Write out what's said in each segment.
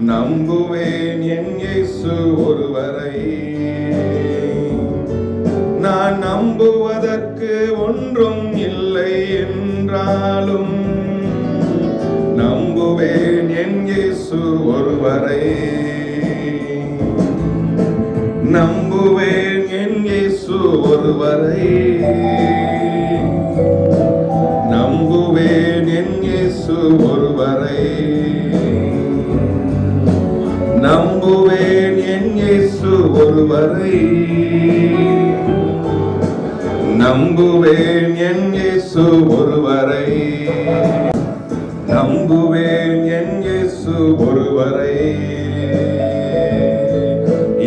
நம்புவேன் என் இயேசு ஒருவரை. நான் நம்புவதற்கு ஒன்றும் இல்லை என்றாலும் நம்புவேன் என் இயேசு ஒருவரை. நம்புவேன் என் இயேசு ஒருவரை. நம்புவேன் என் இயேசு ஒருவரை. வரை. நம்புவேன் என் இயேசு ஒருவரை. நம்புவேன் என் இயேசு ஒருவரை.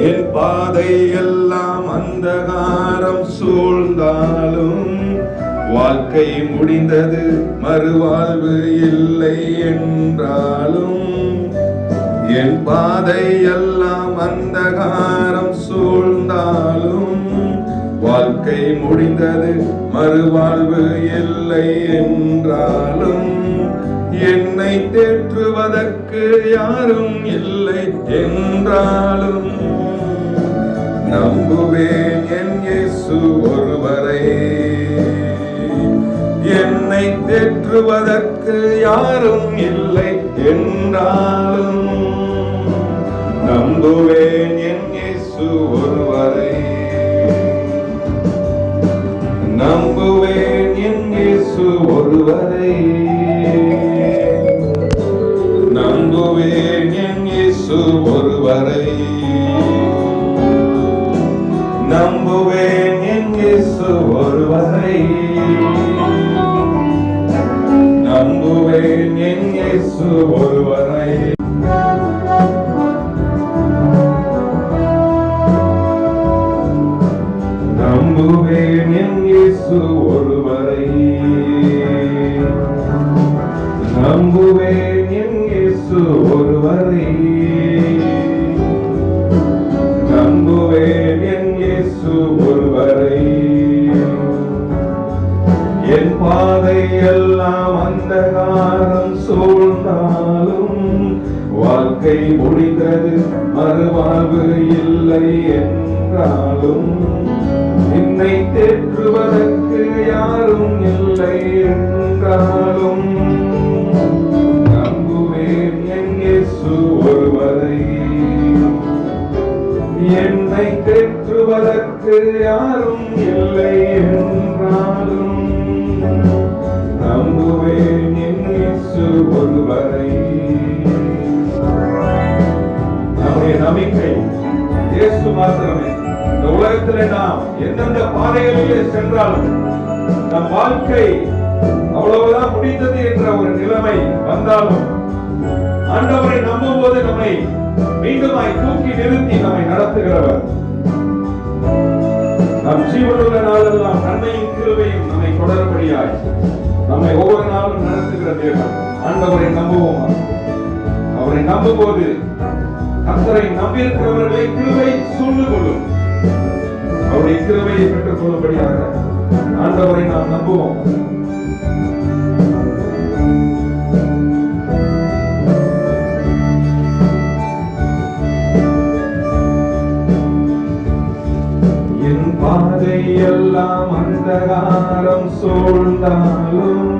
என் பாதை எல்லாம் அந்தகாரம் சூழ்ந்தாலும் வாழ்க்கை முடிந்தது மறுவாழ்வு இல்லை என்றாலும் என் பாதை எல்லாம் அந்தகாரம் வாழ்க்கை முடிந்தது. மறுவாழ்வு இல்லை என்றாலும் என்னை தேற்றுவதற்கு யாரும் இல்லை என்றாலும் நம்புவேன் என் இயேசு ஒருவரை. என்னை தேற்றுவதற்கு யாரும் இல்லை என்றாலும் நம்புவேன் என் இயேசு ஒருவரை. ನಿನ್ನಿಸುವರು என்றாலும் நம்புவேன் என் இயேசு ஒருவரை. என்னை தேற்றுவதற்கு யாரும் இல்லை என்றாலும் நம்புவேன் என் இயேசு ஒருவரை. நம்முடைய நம்பிக்கை இயேசு மாத்திரமே. இந்த உலகத்திலே நாம் எந்தெந்த பாதைகளிலே சென்றாலும் நம் வாழ்க்கை நம்மை மீண்டுமாய் தூக்கி நிறுத்தி நம்மை நடத்துகிறவர். நம் ஜீவனுள்ள நாளெல்லாம் நன்மையும் கிருவையும் நம்மை தொடரும்படியாய் நம்மை ஒவ்வொரு நாளும் நடத்துகிற தேவன். ஆண்டவரை நம்புவோம்? அவரை நம்பும்போது கத்தரை நம்பியிருக்கிறவர்களை கிருவை சூழ்ந்து கொள்ளும் அவருடைய கிருவையை பெற்றுக் கொள்ளும்படியாக ஆண்டவரை நாம் நம்புவோம். சூழ்ந்தாலும்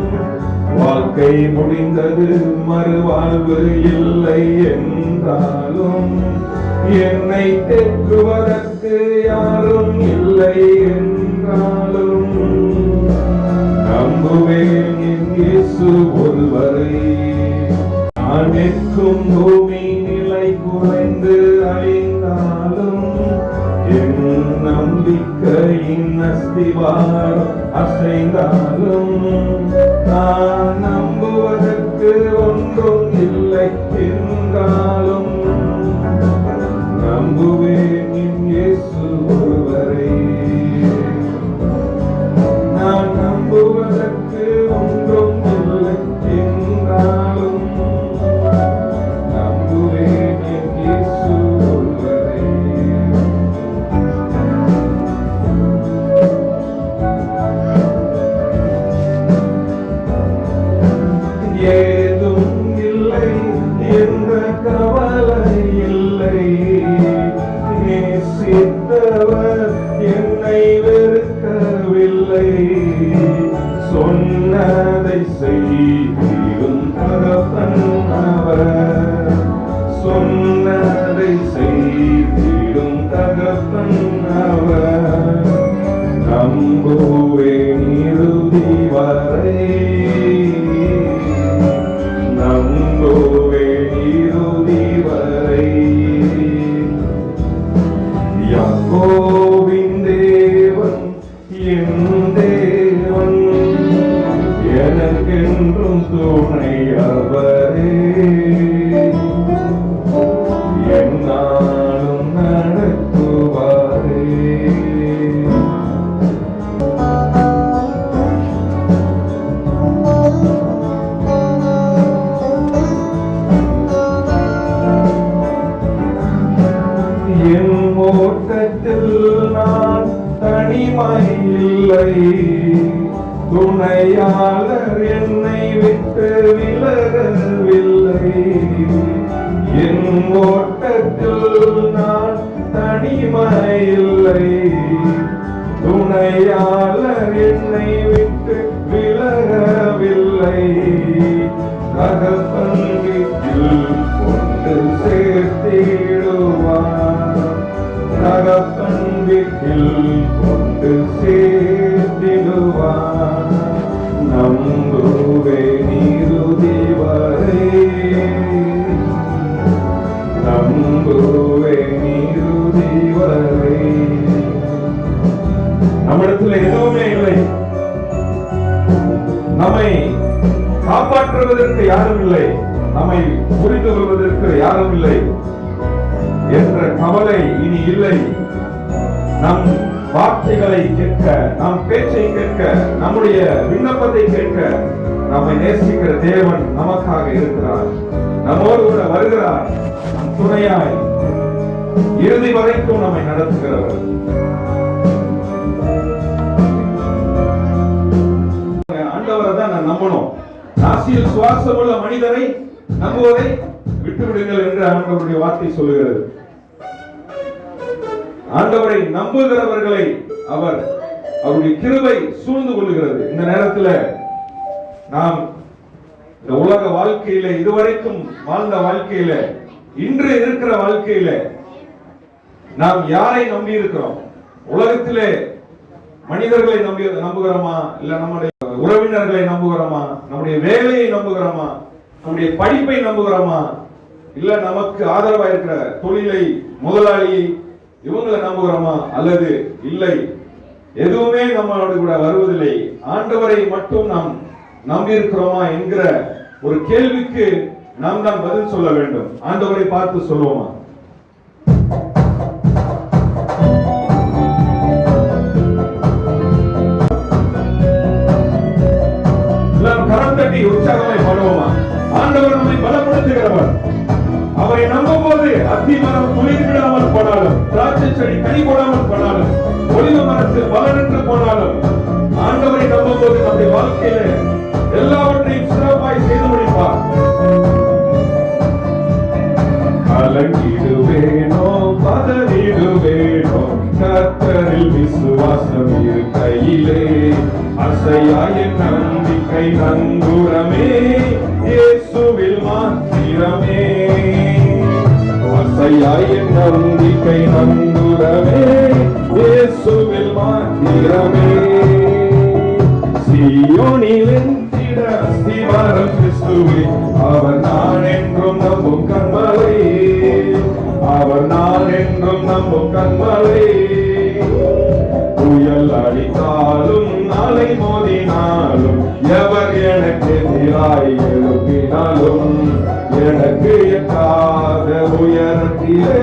வாழ்க்கை முடிந்தது மறுவாழ்வு இல்லை என்றாலும் என்னை தேற்றுவதற்கு யாரும் இல்லை என்றாலும் நம்புவேன் என் இயேசு ஒருவரை. நான் நிற்கும் பூமி நிலை குறைந்து அழிந்தாலும் நம்பிக்கையின் அசைந்தாலும் நான் நம்புவதற்கு ஒன்றும் இல்லை என்றாலும் நம்புவேன். Parei இல்லை எதுவுமே இல்லை. நம்மை காப்பாற்றுவதற்கு யாரும் இல்லை. நம்மை புரிந்து கொள்வதற்கு யாரும் இல்லை என்ற கவலை இனி இல்லை. நம் வார்த்தைகளை கேட்க நம் பேச்சை கேட்க நம்முடைய விண்ணப்பத்தை கேட்க நம்மை நேசிக்கிற தேவன் நமக்காக இருக்கிறார். நம்மோடு கூட வருகிறார். நம் துணையாய் இறுதி வரைக்கும் நம்மை நடத்துகிறவர். நாசியில் சுவாசமுள்ள மனிதனை நம்புவதை விட்டுவிடுங்கள் என்று ஆண்டவருடைய வார்த்தை சொல்லுகிறது. ஆண்டவரை நம்புகிறவர்களை அவர் அவருடைய கிருபை சூழ்ந்து கொள்கிறது இந்த நேரத்தில் நாம் இந்த உலக வாழ்க்கையில இதுவரைக்கும் வாழ்ந்த வாழ்க்கையில இன்று இருக்கிற வாழ்க்கையில நாம் யாரை நம்பி இருக்கிறோம் உலகத்திலே மனிதர்களை நம்பி நம்புகிறோமா? இல்ல நம்முடைய உறவினர்களை நம்புகிறோமா? நம்முடைய வேலையை நம்புகிறோமா? நம்முடைய படிப்பை நம்புகிறோமா? இல்ல நமக்கு ஆதரவா இருக்கிற தொழிலை முதலாளியை இவங்களை நம்புகிறோமா? அல்லது இல்லை. எதுவுமே நம்மளோட கூட வருவதில்லை. ஆண்டவரை மட்டும் நாம் நம்பி இருக்கிறோமா என்கிற ஒரு கேள்விக்கு நாம் தான் பதில் சொல்ல வேண்டும். ஆண்டவரை பார்த்து சொல்லுவோமா? கரம் உற்சாகமாய் பாடுவோமா ஆண்டவர் நம்மை பலப்படுத்துகிறவர். அவரை நம்பும் போது அத்தி மரம் துளிர் விடாமல் போனாலும் திராட்சை செடி கனி போடாமல் போனாலும் ஒளிவு மரத்தில் பலனற்று போனாலும் ஆண்டவரை நம்பும் போது நம்முடைய வாழ்க்கையில எல்லாவற்றையும் சிறப்பாய் செய்து முடிப்பார். கலங்கிடுவேனோ பதறிடுவேன் கத்தரில் விசுவாசம் இருக்கையிலே அசையாய நம்பிக்கை நங்குரமே இயேசுவில் மாத்திரமே. அசையாய நம்பிக்கை நங்குரமே இயேசுவில் மாத்திரமே. சீயோனில் எந்திட அஸ்திவாரம் கிறிஸ்துவே அவர் நான் என்றும் நம்பும் கண்மலை. அவர் நான் என்றும் நம்பும் கண்மலை. புயல் அடித்தாலும் அலை மோதினாலும் எவர் எனக்கு எதிராய் எழுப்பினாலும் எனக்கு எட்டாத உயரத்திலே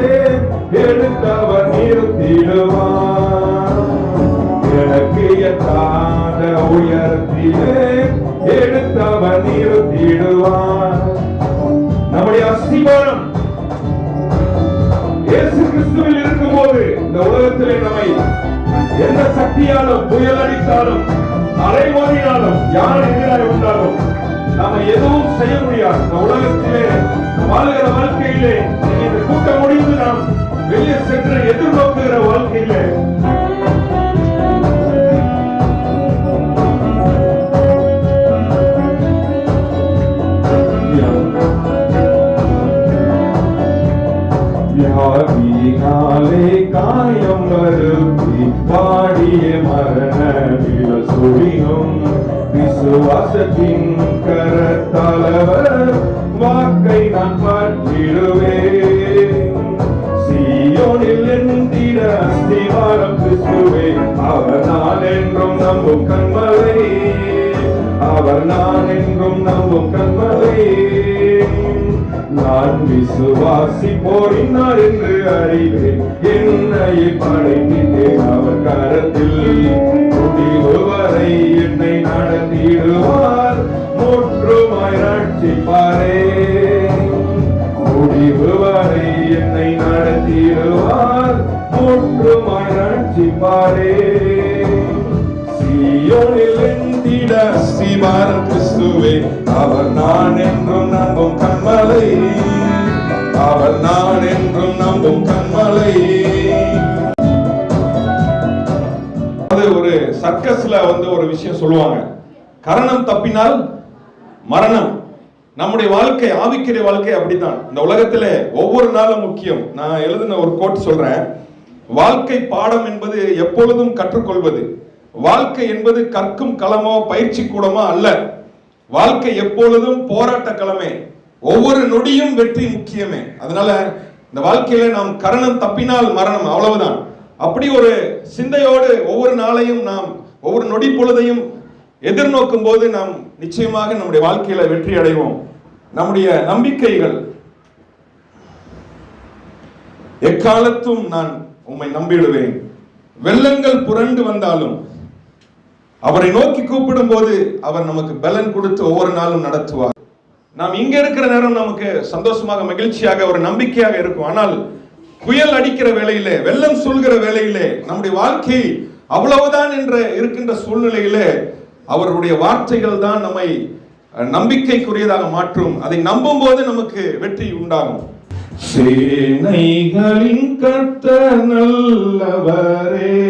எடுத்தவர் நிறுத்திடுவான் எனக்கு எட்டாத உயரத்திலே எடுத்தவர் நிறுத்திடுவான் எந்த சக்தியாலும் புயல் அடித்தாலும் அலைமோதினாலும் யார் எதிராக வந்தாலும் நம்ம எதுவும் செய்ய முடியாது. இந்த உலகத்திலே வாழ்கிற வாழ்க்கையிலே இந்த கூட்டம் முடிந்து நாம் வெளியே சென்று அஸ்திவாரம் கிறிஸ்துவே அவர் நான் என்றும் நம்பும் கண்மலை. அவர் நான் என்றும் நம்பும் கண்மலை. நான் விசுவாசி போரினார் என்று அறிவேன் என்னை படைத்திட்டேன் அவர் கரத்தில். முடிவு வரை என்னை நடத்திடுவார் முற்றுமாய் ரட்சிப்பாரே. முடிவு வரை என்னை நடத்திடுவார் போட்டு மணி மாறே சீயோனில் எந்திட கிறிஸ்துவே அவர் நான் என்றும் நம்பும் கண்மலை. அவர் நான் என்றும் நம்பும் கண்மலை. அது ஒரு சர்க்கஸ்ல வந்து ஒரு விஷயம் சொல்லுவாங்க. கரணம் தப்பினால் மரணம். நம்முடைய வாழ்க்கை ஆவிக்கிற வாழ்க்கை அப்படித்தான். இந்த உலகத்துல ஒவ்வொரு நாளும் முக்கியம். நான் எழுதின ஒரு கோட் சொல்றேன். வாழ்க்கை பாடம் என்பது எப்பொழுதும் கற்றுக்கொள்வது. வாழ்க்கை என்பது கற்கும் களமோ பயிற்சி கூடமோ அல்ல. வாழ்க்கை எப்பொழுதும் போராட்ட களமே. ஒவ்வொரு நொடியும் வெற்றி முக்கியமே. அதனால இந்த வாழ்க்கையில நாம் கரணம் தப்பினால் மரணம் அவ்வளவுதான். அப்படி ஒரு சிந்தையோடு ஒவ்வொரு நாளையும் நாம் ஒவ்வொரு நொடி பொழுதையும் எதிர்நோக்கும் போது நாம் நிச்சயமாக நம்முடைய வாழ்க்கையில வெற்றி அடைவோம். நம்முடைய நம்பிக்கைகள். எக்காலத்தும் நான் உம்மை நம்பிடுவேன். வெள்ளங்கள் புரண்டு வந்தாலும் அவரை நோக்கி கூப்பிடும் போது அவர் நமக்கு பலன் கொடுத்து ஒவ்வொரு நாளும் நடத்துவார். நாம் இங்க இருக்கிற நேரம் நமக்கு சந்தோஷமாக மகிழ்ச்சியாக ஒரு நம்பிக்கையாக இருக்கும். ஆனால் புயல் அடிக்கிற வேலையிலே வெள்ளம் சொல்கிற வேலையிலே நம்முடைய வாழ்க்கை அவ்வளவுதான் என்ற இருக்கின்ற சூழ்நிலையிலே அவருடைய வார்த்தைகள் தான் நம்மை நம்பிக்கைக்குரியதாக மாற்றும். அதை நம்பும் போது நமக்கு வெற்றி உண்டாகும். சேனைகளின் கத்த நல்லவரே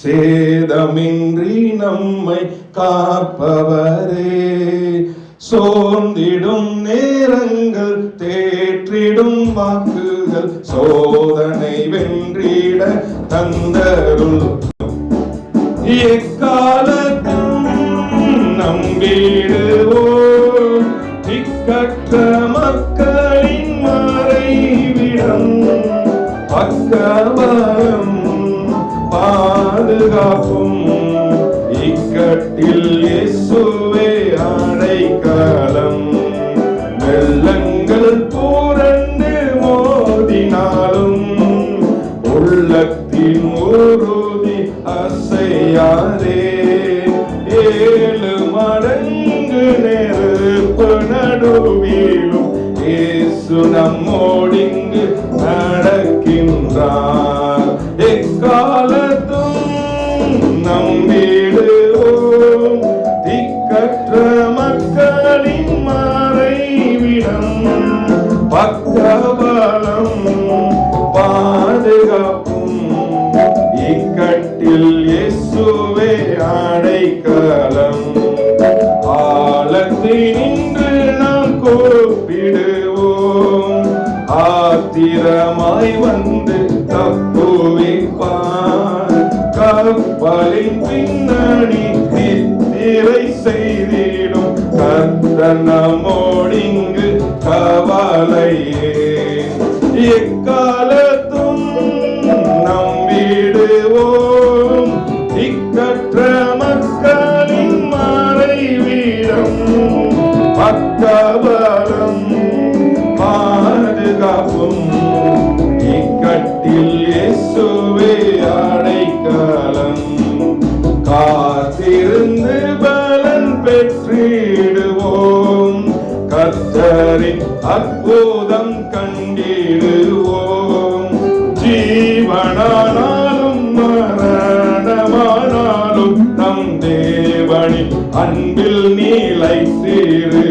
சேதமின்றி நம்மை காப்பவரே. சோர்ந்திடும் நேரங்கள் தேற்றிடும் வாக்குகள் சோதனை வென்றிட தந்தருள். எக்காலத்தும் நம்பிடுவோம். பக்கபலம் பாதுகாப்பும் இக்கட்டில் இயேசுவே பக்கபலம் பாதுகாப்பும் இக்கட்டில் இயேசுவே அடைக்கலம். ஆழத்தினின்று நாம் கூப்பிடுவோம். ஆத்திரமாய் வந்து தப்புவிப்பார். கப்பலின் பின்னணி திரை செய்திடும். கர்த்தர் கா கவலையே எக்காலத்தும் நம்பிடுவோம் இக்கற்ற மக்களின் மறைவிடம் பக்கபலம் பாதுகாப்பும். இக்கட்டில் இயேசுவே அடைக்கலம். காத்திருந்து பலன் பெற்றிடுவோம். கர்த்தரின் அன்பில் நீலைத்திருப்போம்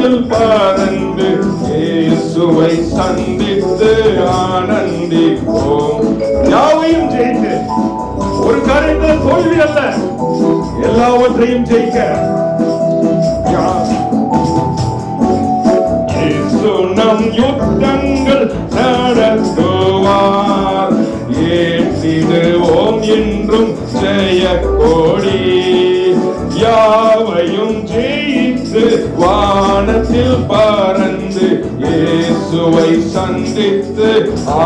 வானத்தில் பறந்து இயேசுவை சந்தித்து ஆனந்திப்போம் யாவையும் ஜெயித்து ஒரு காரியத்தில் தோல்வி அல்ல எல்லாவற்றையும் ஜெயிக்க. நம் யுத்தங்கள் நடத்துவார். ஏற்றிடுவோம் என்றும் ஜெய கோடி யாவையும் ஜெயித்து வானத்தில் பறந்து இயேசுவை சந்தித்து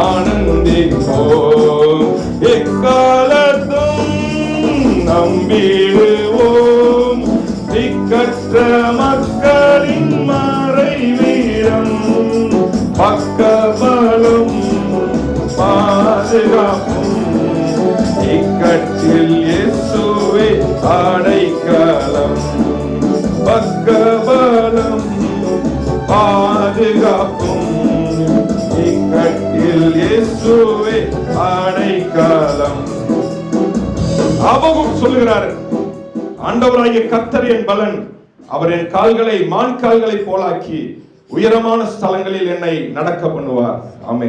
ஆனந்திப்போம். எக்காலத்தும் நம்பிடுவோம். திக்கற்ற மக்களின் மறை வீரம் பக்கபலம் பாதுகாப்பும். இக்கட்டில் இயேசுவை ஆன இயேசுவே அடைக்கலம். அவவும் சொல்லுகிறார் ஆண்டவராகிய கத்தர் என் பலன். அவர் என் கால்களை மான் கால்களை போலாக்கி உயரமான ஸ்தலங்களில் என்னை நடக்க பண்ணுவார். ஆமே